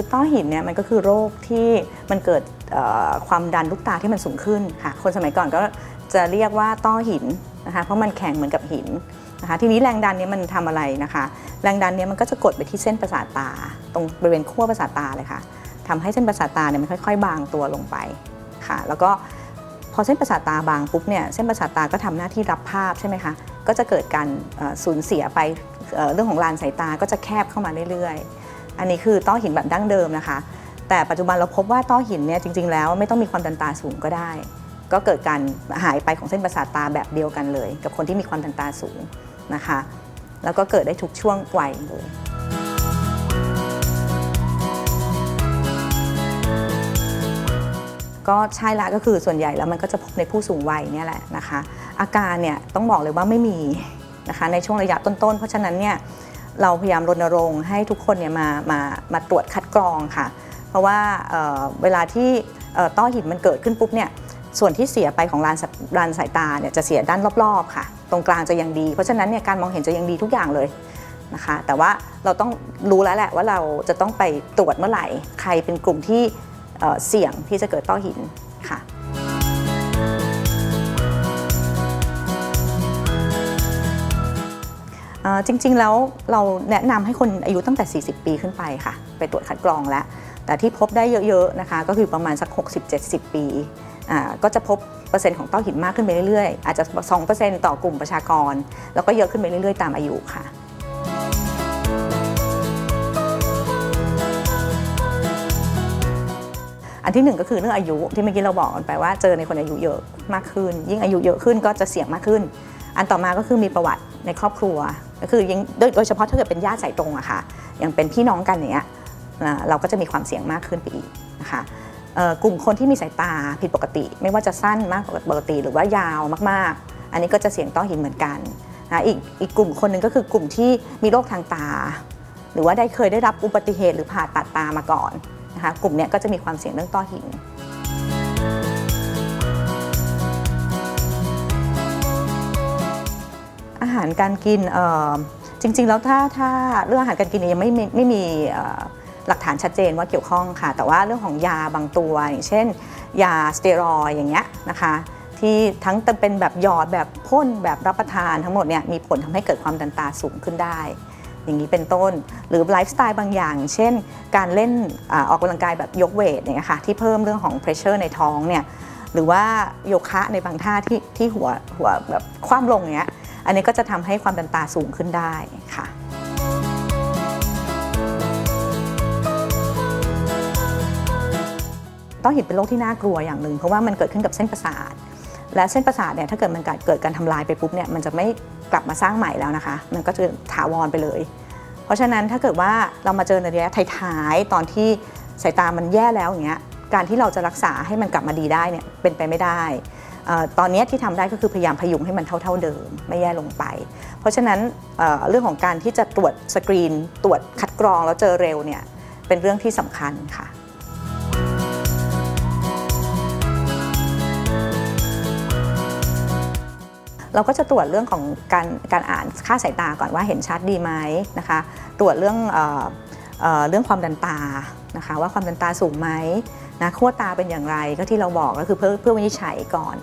คือต้อหินเนี่ยมันก็คือโรคที่มันเกิดความดันลูกตาที่มันสูงขึ้นค่ะคนสมัยก่อนก็จะเรียกว่าต้อหินนะคะเพราะมันแข็งเหมือนกับหินนะคะทีนี้แรงดันนี้มันทำอะไรนะคะ แรงดันนี้มันก็จะกดไปที่เส้นประสาทตา ตรงบริเวณขั้วประสาทตาเลยค่ะทำให้เส้นประสาทตาเนี่ยมันค่อย ๆ บางตัวลงไปค่ะ แล้วก็พอเส้นประสาทตาบางปุ๊บเนี่ยเส้นประสาทตาก็ทำหน้าที่รับภาพใช่ไหมคะก็จะเกิดการสูญเสียไปเอ่อเรื่องของลานสายตาก็จะแคบเข้ามาเรื่อยๆ อันนี้คือต้อหินแบบดั้งเดิมนะคะ แต่ปัจจุบันเราพบว่าต้อหินเนี่ยจริง ๆ แล้วไม่ต้องมีความดันตาสูงก็ได้ ก็เกิดการหายไปของเส้นประสาทตาแบบเดียวกันเลย กับคนที่มีความดันตาสูงนะคะ แล้วก็เกิดได้ทุกช่วงวัยเลยก็ใช่ละก็คือส่วนใหญ่แล้วมันก็จะพบในผู้สูงวัยเนี่ยแหละนะคะ อาการเนี่ยต้องบอกเลยว่าไม่มีนะคะในช่วงระยะต้นๆ เพราะฉะนั้นเนี่ย เราพยายามรณรงค์ให้ทุกคนเนี่ยมามามาตรวจคัดกรองค่ะ เพราะว่าเเวลาที่ต้อหินมันเกิดขึ้นปุ๊บเนี่ยส่วนที่เสียไปของลานลานสายตาเนี่ยจะเสียด้านรอบๆค่ะ ตรงกลางจะยังดี เพราะฉะนั้นเนี่ยการมองเห็นจะยังดีทุกอย่างเลยนะคะ แต่ว่าเราต้องรู้แล้วแหละว่าเราจะต้องไปตรวจเมื่อไหร่ ใครเป็นกลุ่มที่เเสี่ยงที่จะเกิดต้อหิน จริงๆแล้วเราแนะนำให้คนอายุตั้งแต่ 40 ปีขึ้นไปค่ะ ไปตรวจคัดกรองแล้ว แต่ที่พบได้เยอะๆนะคะก็คือประมาณสัก 60-70 ปีก็จะพบเปอร์เซ็นต์ของต้อหินมากขึ้นไปเรื่อยๆ อาจจะ 2%ต่อกลุ่มประชากร แล้วก็เยอะขึ้นไปเรื่อยๆ ตามอายุค่ะอันที่หนึ่งก็คือเรื่องอายุที่เมื่อกี้เราบอกกันไปว่าเจอในคนอายุเยอะมากขึ้น ยิ่งอายุเยอะขึ้นก็จะเสี่ยงมากขึ้น อันต่อมาก็คือมีประวัติในครอบครัว ก็คือยิ่งโดยเฉพาะถ้าเกิดเป็นญาติสายตรงอะค่ะอย่างเป็นพี่น้องกันอย่างเงี้ยเราก็จะมีความเสี่ยงมากขึ้นไปอีกนะคะกลุ่มคนที่มีสายตาผิดปกติ ไม่ว่าจะสั้นมากกว่าปกติ หรือว่ายาวมากๆ อันนี้ก็จะเสี่ยงต้อหินเหมือนกันนะอีกอีกกลุ่มคนหนึ่งก็คือกลุ่มที่มีโรคทางตา หรือว่าได้เคยได้รับอุบัติเหตุหรือผ่าตัดตามาก่อนนะคะกลุ่มนี้ก็จะมีความเสี่ยงเรื่องต้อหินารการกินจริง ๆ แล้วถ้าถ้าเรื่องอาหารการกินยังไม่มีไม่มีหลักฐานชัดเจนว่าเกี่ยวข้องค่ะ แต่ว่าเรื่องของยาบางตัว อย่างเช่น ยาสเตียรอยอย่างเงี้ยนะคะที่ทั้งเป็นแบบหยอดแบบพ่นแบบรับประทานทั้งหมดเนี่ยมีผลทำให้เกิดความดันตาสูงขึ้นได้ อย่างนี้เป็นต้นหรือไลฟ์สไตล์บางอย่าง เช่น การเล่นอออกกำลังกายแบบยกเวทเงี้ยค่ะที่เพิ่มเรื่องของ pressure ในท้องเนี่ยหรือว่าโยคะในบางท่าที่ที่หัวหัวแบบคว่ำลงเงี้ย อันนี้ก็จะทำให้ความดันตาสูงขึ้นได้ค่ะต้อหินเป็นโรคที่น่ากลัวอย่างหนึ่งเพราะว่ามันเกิดขึ้นกับเส้นประสาท และเส้นประสาทเนี่ยถ้าเกิดมันเกิดการทำลายไปปุ๊บเนี่ยมันจะไม่กลับมาสร้างใหม่แล้วนะคะ มันก็จะถาวรไปเลย เพราะฉะนั้นถ้าเกิดว่าเรามาเจอในระยะท้ายๆตอนที่สายตามันแย่แล้วอย่างเงี้ยการที่เราจะรักษาให้มันกลับมาดีได้เนี่ยเป็นไปไม่ได้ ตอนนี้ที่ทำได้ก็คือพยายามพยุงให้มันเท่า ๆเดิม ไม่แย่ลงไป เพราะฉะนั้นเรื่องของการที่จะตรวจสกรีน ตรวจคัดกรองแล้วเจอเร็วเนี่ยเป็นเรื่องที่สำคัญค่ะเราก็จะตรวจเรื่องของการการอ่านค่าสายตาก่อนว่าเห็นชัดดีไหมนะคะ ตรวจเรื่อง เรื่องความดันตานะคะว่าความดันตาสูงไหมนะขั้วตาเป็นอย่างไรก็ที่เราบอกก็คือเพื่อเพื่อวินิจฉัยก่อน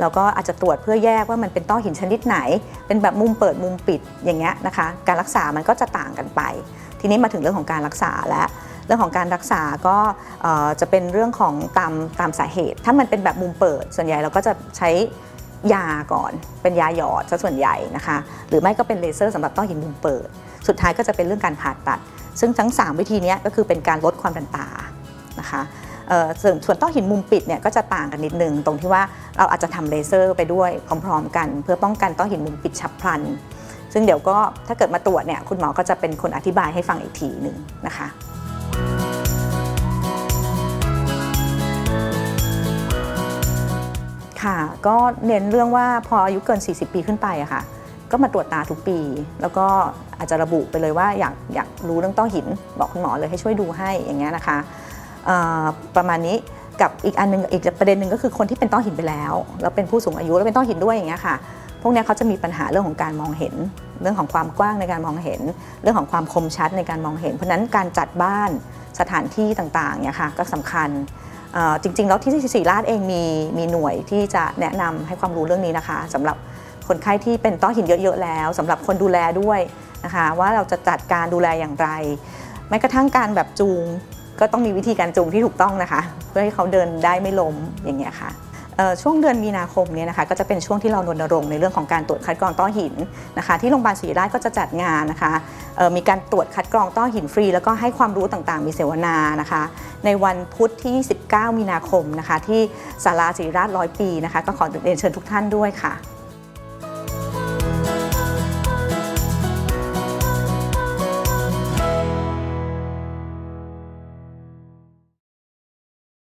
แล้วก็อาจจะตรวจเพื่อแยกว่ามันเป็นต้อหินชนิดไหน เป็นแบบมุมเปิดมุมปิดอย่างเงี้ยนะคะ การรักษามันก็จะต่างกันไป ทีนี้มาถึงเรื่องของการรักษาแล้วเรื่องของการรักษาก็จะเป็นเรื่องของตามตามสาเหตุ ถ้ามันเป็นแบบมุมเปิด ส่วนใหญ่เราก็จะใช้ยาก่อนเป็นยาหยอดซะส่วนใหญ่นะคะ หรือไม่ก็เป็นเลเซอร์สำหรับต้อหินมุมเปิด สุดท้ายก็จะเป็นเรื่องการผ่าตัด ซึ่งทั้ง 3 วิธีนี้ก็คือเป็นการลดความดันตานะคะเอ่อส่วนส่วนต้อหินมุมปิดเนี่ยก็จะต่างกันนิดนึงตรงที่ว่าเราอาจจะทำเลเซอร์ไปด้วยพร้อม ๆ กัน เพื่อป้องกันต้อหินมุมปิดฉับพลัน ซึ่งเดี๋ยวก็ถ้าเกิดมาตรวจเนี่ยคุณหมอก็จะเป็นคนอธิบายให้ฟังอีกทีหนึ่งนะคะค่ะก็เน้นเรื่องว่าพออายุเกิน 40 ปีขึ้นไปอะค่ะ ก็มาตรวจตาทุกปี แล้วก็อาจจะระบุไปเลยว่าอยากอยากรู้เรื่องต้อหิน บอกคุณหมอเลยให้ช่วยดูให้อย่างเงี้ยนะคะประมาณนี้กับอีกอันหนึงอีกประเด็นหนึ่งก็คือคนที่เป็นต้อหินไปแล้ว แล้วเป็นผู้สูงอายุแล้วเป็นต้อหินด้วยอย่างเงี้ยค่ะ พวกนี้เขาจะมีปัญหาเรื่องของการมองเห็น เรื่องของความกว้างในการมองเห็น เรื่องของความคมชัดในการมองเห็น เพราะนั้นการจัดบ้านสถานที่ต่างๆเนี่ยค่ะก็สำคัญจริงๆ แล้วที่ศิริราชเองมีมีหน่วยที่จะแนะนำให้ความรู้เรื่องนี้นะคะสำหรับ คนไข้ที่เป็นต้อหินเยอะๆแล้วสำหรับคนดูแลด้วยนะคะว่าเราจะจัดการดูแลอย่างไรแม้กระทั่งการแบบจูง ก็ต้องมีวิธีการจูงที่ถูกต้องนะคะ เพื่อให้เขาเดินได้ไม่ล้มอย่างเงี้ยค่ะช่วงเดือนมีนาคมเนี่ยนะคะก็จะเป็นช่วงที่เรารณรงค์ในเรื่องของการตรวจคัดกรองต้อหินนะคะ ที่โรงพยาบาลศรีราชก็จะจัดงานนะคะมีการตรวจคัดกรองต้อหินฟรี แล้วก็ให้ความรู้ต่างๆ มีเสวนานะคะ ในวันพุธที่ 19 มีนาคมนะคะ ที่ศาลาศรีราชร้อยปีนะคะ ก็ขอเรียนเชิญทุกท่านด้วยค่ะ